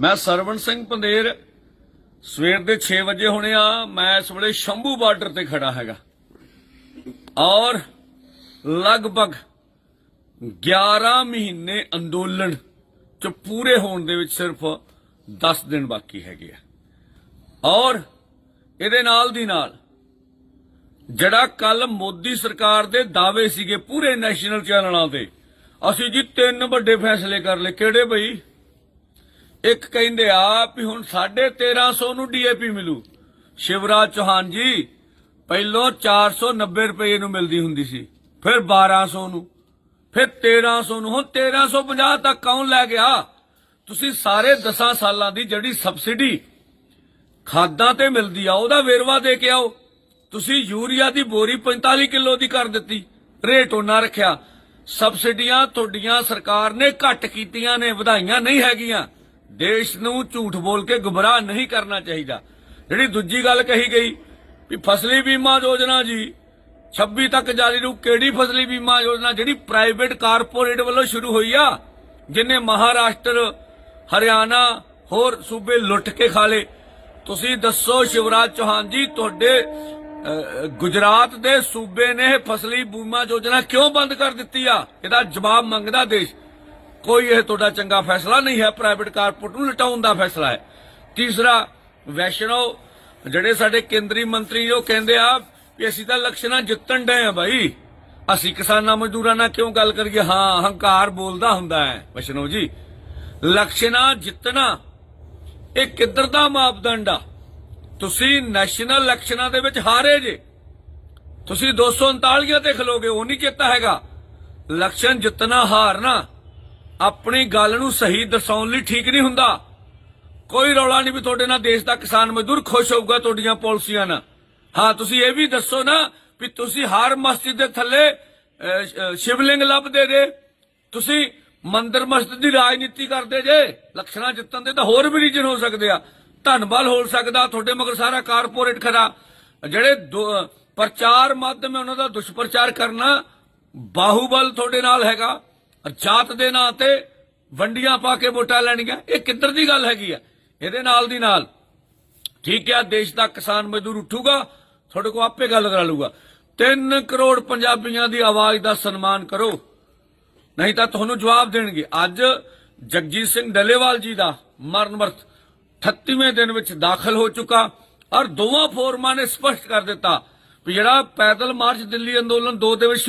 ਮੈਂ ਸਰਵਣ ਸਿੰਘ ਪੰਦੇਰ, ਸਵੇਰ ਦੇ 6 ਵਜੇ ਹੋਣੇ ਆ, ਮੈਂ ਇਸ ਵੇਲੇ ਸ਼ੰਭੂ ਬਾਰਡਰ ਤੇ ਖੜਾ ਹੈਗਾ। ਔਰ ਲਗਭਗ 11 ਮਹੀਨੇ ਅੰਦੋਲਨ ਚ ਪੂਰੇ ਹੋਣ ਦੇ ਵਿੱਚ ਸਿਰਫ 10 ਦਿਨ ਬਾਕੀ ਹੈਗੇ ਆ। ਔਰ ਇਹਦੇ ਨਾਲ ਦੀ ਨਾਲ ਜਿਹੜਾ ਕੱਲ ਮੋਦੀ ਸਰਕਾਰ ਦੇ ਦਾਅਵੇ ਸੀਗੇ ਪੂਰੇ ਨੈਸ਼ਨਲ ਚੈਨਲਾਂ ਤੇ, ਅਸੀਂ ਜੀ ਤਿੰਨ ਵੱਡੇ ਫੈਸਲੇ ਕਰ ਲਏ। ਕਿਹੜੇ ਬਈ? ਇੱਕ ਕਹਿੰਦੇ ਆ ਵੀ ਹੁਣ 1350 ਨੂੰ ਡੀਏਪੀ ਮਿਲੂ। ਸ਼ਿਵਰਾਜ ਚੌਹਾਨ ਜੀ, ਪਹਿਲੋਂ 490 ਰੁਪਏ ਨੂੰ ਮਿਲਦੀ ਹੁੰਦੀ ਸੀ, ਫਿਰ 1200 ਨੂੰ, ਫਿਰ 1300 ਨੂੰ, ਹੁਣ 1350 ਤੱਕ ਕੌਣ ਲੈ ਗਿਆ? ਤੁਸੀਂ ਸਾਰੇ 10 ਸਾਲਾਂ ਦੀ ਜਿਹੜੀ ਸਬਸਿਡੀ ਖਾਦਾਂ ਤੇ ਮਿਲਦੀ ਆ, ਉਹਦਾ ਵੇਰਵਾ ਦੇ ਕੇ ਆਓ। ਤੁਸੀਂ ਯੂਰੀਆ ਦੀ ਬੋਰੀ 45 ਕਿਲੋ ਦੀ ਕਰ ਦਿੱਤੀ, ਰੇਟ ਉਹਨਾਂ ਰੱਖਿਆ। ਸਬਸਿਡੀਆਂ ਤੁਹਾਡੀਆਂ ਸਰਕਾਰ ਨੇ ਘੱਟ ਕੀਤੀਆਂ ਨੇ, ਵਧਾਈਆਂ ਨਹੀਂ ਹੈਗੀਆਂ। ਦੇਸ਼ ਨੂੰ ਝੂਠ ਬੋਲ ਕੇ ਗੁੰਮਰਾਹ ਨਹੀਂ ਕਰਨਾ ਚਾਹੀਦਾ। ਜਿਹੜੀ ਦੂਜੀ ਗੱਲ ਕਹੀ ਗਈ ਵੀ ਫਸਲੀ ਬੀਮਾ ਯੋਜਨਾ ਜੀ 26 ਤੱਕ ਜਾਰੀ ਰਹੂ ਕਿਹੜੀ ਫਸਲੀ ਬੀਮਾ ਯੋਜਨਾ, ਜਿਹੜੀ ਪ੍ਰਾਈਵੇਟ ਕਾਰਪੋਰੇਟ ਵੱਲੋਂ ਸ਼ੁਰੂ ਹੋਈ ਆ, ਜਿਨੇ ਮਹਾਰਾਸ਼ਟਰ, ਹਰਿਆਣਾ, ਹੋਰ ਸੂਬੇ ਲੁੱਟ ਕੇ ਖਾ ਲਏ। ਤੁਸੀਂ ਦੱਸੋ ਸ਼ਿਵਰਾਜ ਚੌਹਾਨ ਜੀ, ਤੁਹਾਡੇ ਗੁਜਰਾਤ ਦੇ ਸੂਬੇ ਨੇ ਫਸਲੀ ਬੀਮਾ ਯੋਜਨਾ ਕਿਉਂ ਬੰਦ ਕਰ ਦਿੱਤੀ ਆ? ਇਹਦਾ ਜਵਾਬ ਮੰਗਦਾ ਦੇਸ਼। ਕੋਈ ਇਹ ਤੁਹਾਡਾ ਚੰਗਾ ਫੈਸਲਾ ਨਹੀਂ ਹੈ ਪ੍ਰਾਈਵੇਟ ਕਾਰਪੋਰੇਟ ਨੂੰ ਲਟਾਉਣ ਦਾ ਫੈਸਲਾ ਹੈ। ਤੀਸਰਾ, ਵੈਸ਼ਨੋ, ਜਿਹੜੇ ਸਾਡੇ ਕੇਂਦਰੀ ਮੰਤਰੀ ਉਹ ਕਹਿੰਦੇ ਆ ਵੀ ਅਸੀਂ ਤਾਂ ਇਲੈਕਸ਼ਨਾਂ ਜਿੱਤਣ ਡਏ ਆ ਭਾਈ ਅਸੀਂ ਕਿਸਾਨਾਂ ਮਜ਼ਦੂਰਾਂ ਨਾਲ ਕਿਉਂ ਗੱਲ ਕਰੀਏ? ਹਾਂ, ਹੰਕਾਰ ਬੋਲਦਾ ਹੁੰਦਾ ਹੈ, ਵੈਸ਼ਨੋ ਜੀ। ਇਲੈਕਸ਼ਨਾਂ ਜਿੱਤਣਾ, ਇਹ ਕਿੱਧਰ ਦਾ ਮਾਪਦੰਡ ਆ? ਤੁਸੀਂ ਨੈਸ਼ਨਲ ਇਲੈਕਸ਼ਨਾਂ ਦੇ ਵਿੱਚ ਹਾਰੇ ਜੇ। ਤੁਸੀਂ 239 ਤੇ ਖਲੋਗੇ ਉਹ ਨਹੀਂ ਚੇਤਾ ਹੈਗਾ। ਇਲੈਕਸ਼ਨ ਜਿੱਤਣਾ, ਹਾਰਨਾ। ਆਪਣੀ ਗੱਲ ਨੂੰ ਸਹੀ ਦਰਸਾਉਣ ਲਈ ਠੀਕ ਨਹੀਂ ਹੁੰਦਾ। ਕੋਈ ਰੌਲਾ ਨਹੀਂ ਵੀ ਤੁਹਾਡੇ ਨਾਲ ਦੇਸ਼ ਦਾ ਕਿਸਾਨ ਮਜ਼ਦੂਰ ਖੁਸ਼ ਹੋਊਗਾ ਤੁਹਾਡੀਆਂ ਪਾਲਿਸੀਆਂ ਨਾਲ। ਹਾਂ, ਤੁਸੀਂ ਇਹ ਵੀ ਦੱਸੋ ਨਾ ਵੀ ਤੁਸੀਂ ਹਰ ਮਸਜਿਦ ਦੇ ਥੱਲੇ ਸ਼ਿਵਲਿੰਗ ਲੱਭਦੇ ਜੇ। ਤੁਸੀਂ ਮੰਦਰ ਮਸਜਿਦ ਦੀ ਰਾਜਨੀਤੀ ਕਰਦੇ ਜੇ। ਲਕਸ਼ਣਾ ਜਿੱਤਣ ਦੇ ਤਾਂ ਹੋਰ ਵੀ ਰੀਜਨ ਹੋ ਸਕਦੇ ਆ। ਧਨਬਲ ਹੋ ਸਕਦਾ ਤੁਹਾਡੇ ਮਗਰ ਸਾਰਾ ਕਾਰਪੋਰੇਟ ਖੜਾ ਜਿਹੜੇ ਦੋ- ਪ੍ਰਚਾਰ ਮਾਧਿਅਮ ਹੈ, ਉਹਨਾਂ ਦਾ ਦੁਸ਼ਪ੍ਰਚਾਰ ਕਰਨਾ ਬਾਹੂਬਲ ਤੁਹਾਡੇ ਨਾਲ ਹੈਗਾ। ਜਾਤ ਦੇ ਨਾਂ ਤੇ ਵੰਡੀਆਂ ਪਾ ਕੇ ਵੋਟਾਂ ਲੈਣੀਆਂ ਇਹ ਕਿੱਧਰ ਦੀ ਗੱਲ ਹੈਗੀ ਆ? ਇਹਦੇ ਨਾਲ ਦੀ ਨਾਲ। ਠੀਕ ਹੈ ਦੇਸ਼ ਦਾ ਕਿਸਾਨ ਮਜ਼ਦੂਰ ਉੱਠੂਗਾ, ਤੁਹਾਡੇ ਕੋ ਆਪੇ ਗੱਲ ਕਰਾ ਲੂਗਾ 3 ਕਰੋੜ ਪੰਜਾਬੀਆਂ ਦੀ ਆਵਾਜ਼ ਦਾ ਸਨਮਾਨ ਕਰੋ। ਨਹੀਂ ਤਾਂ ਤੁਹਾਨੂੰ ਜਵਾਬ ਦੇਣਗੇ। ਅੱਜ ਜਗਜੀਤ ਸਿੰਘ ਡੱਲੇਵਾਲ ਜੀ ਦਾ ਮਰਨ ਵਰਤ 38ਵੇਂ ਦਿਨ ਵਿੱਚ ਦਾਖਲ ਹੋ ਚੁੱਕਾ ਔਰ ਦੋਵਾਂ ਫੋਰਮਾਂ ਨੇ ਸਪਸ਼ਟ ਕਰ ਦਿੱਤਾ ਵੀ ਜਿਹੜਾ ਪੈਦਲ ਮਾਰਚ ਦਿੱਲੀ ਅੰਦੋਲਨ 2 ਦੇ ਵਿੱਚ